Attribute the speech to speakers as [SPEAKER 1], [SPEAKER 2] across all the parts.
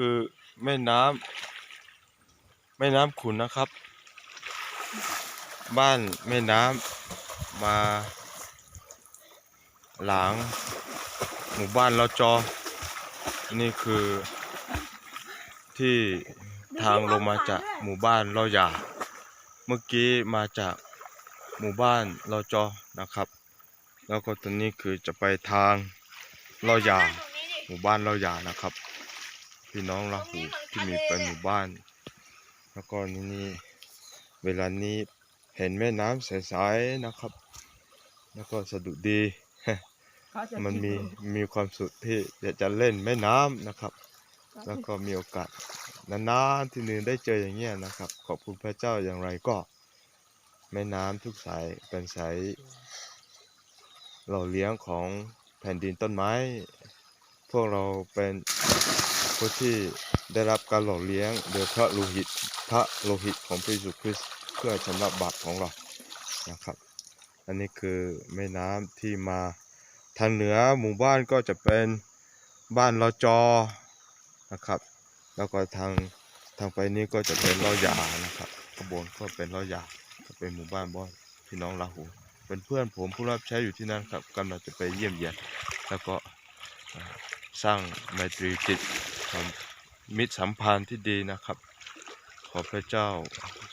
[SPEAKER 1] คือแม่น้ำแม่น้ำขุนนะครับ บ้านแม่น้ำมา หลัง หมู่บ้านเราจอ นี่คือ ที่ทางลงมาจากหมู่บ้านเราหยา เมื่อกี้มาจากหมู่บ้านเราจอนะครับ แล้วก็ตอนนี้คือจะไปทางเราหยา หมู่บ้านเราหยานะครับ พี่น้องเราหูที่มีเป็นหมู่บ้าน แล้วก็นี่นี่เวลานี้เห็นแม่น้ำใสๆนะครับ แล้วก็สะดุดดีมันมีมีความสุขที่อยากจะเล่นแม่น้ำนะครับ แล้วก็มีโอกาสนานๆที่หนึ่งได้เจออย่างเงี้ยนะครับ ขอบคุณพระเจ้าอย่างไรก็ แม่น้ำทุกสายเป็นสายหล่อเลี้ยงของแผ่นดินต้นไม้ พวกเราเป็น ผู้ที่ได้รับการหล่อเลี้ยงโดยพระโลหิตพระโลหิตของพระเยซูคริสต์เพื่อชำระบาปของเรานะครับ อันนี้คือแม่น้ำที่มาทางเหนือหมู่บ้านก็จะเป็นบ้านลอจอนะครับ แล้วก็ทางทางไปนี้ก็จะเป็นลอยานะครับขบวนก็เป็นลอยาเป็นหมู่บ้านบ้านพี่น้องลาหูเป็นเพื่อนผมผู้รับใช้อยู่ที่นั่นครับกำลังจะไปเยี่ยมเยียนแล้วก็สร้างไมตรีจิต มิตรสัมพันธ์ที่ดีนะครับ ขอพระเจ้า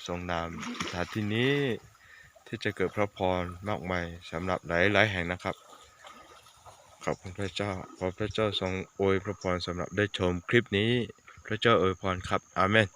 [SPEAKER 1] ทรงนำสถานที่นี้ที่จะเกิดพระพรมากมายสำหรับหลายๆแห่งนะครับ ขอบคุณพระเจ้า ขอพระเจ้าทรงอวยพระพรสำหรับได้ชมคลิปนี้ พระเจ้าอวยพรครับ อาเมน